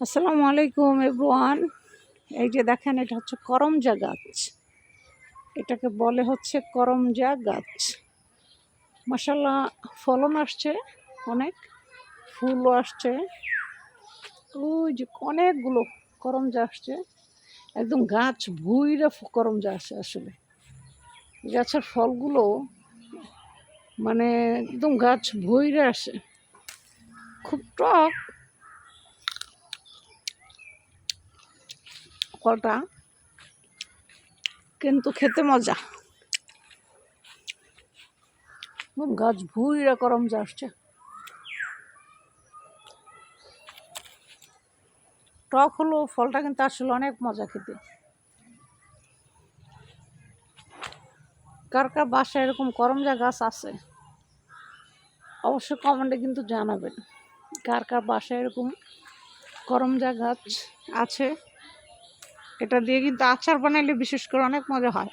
আসসালামু আলাইকুম, এভরিওয়ান। এই যে দেখেন, এটা হচ্ছে করমজা গাছ। এটাকে বলে হচ্ছে করমজা গাছ। মাসাল্লাহ ফলন আসছে, অনেক ফুলও আসছে। ওই যে অনেকগুলো করমজা আসছে। একদম গাছ ভুইরা করমজা আসে আসলে। গাছের ফলগুলো মানে একদম গাছ ভইরে আসে। খুব টক। ফলটা কিন্তু খেতে মজা। গাছ ভুইরা করমজা আসছে। টক হলো ফলটা কিন্তু আসলে অনেক মজা খেতে। কার কার বাসায় এরকম করমজা গাছ আছে অবশ্যই কমেন্টে কিন্তু জানাবেন। কার কার বাসায় এরকম করমজা গাছ আছে এটা দিয়ে কিন্তু আচার বানাইলে বিশেষ করে অনেক মজা হয়।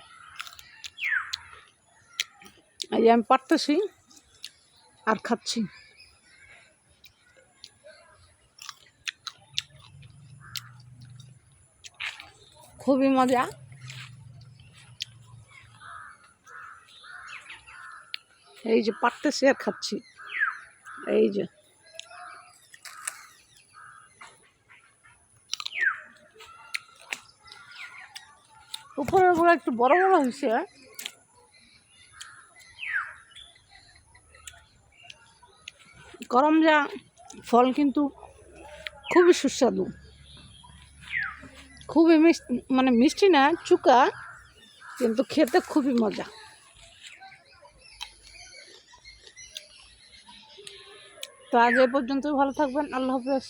এই আমি পারতেছি আর খাচ্ছি। খুবই মজা। এই যে পারতেছি আর খাচ্ছি। এই যে। উপরেরগুলো একটু বড় বড় হয়েছে। গরম যা, ফল কিন্তু খুবই সুস্বাদু। খুবই মিষ্টি মানে মিষ্টি না, চুকা, কিন্তু খেতে খুবই মজা। তো আজ এ পর্যন্তই, ভালো থাকবেন, আল্লাহ হাফেজ।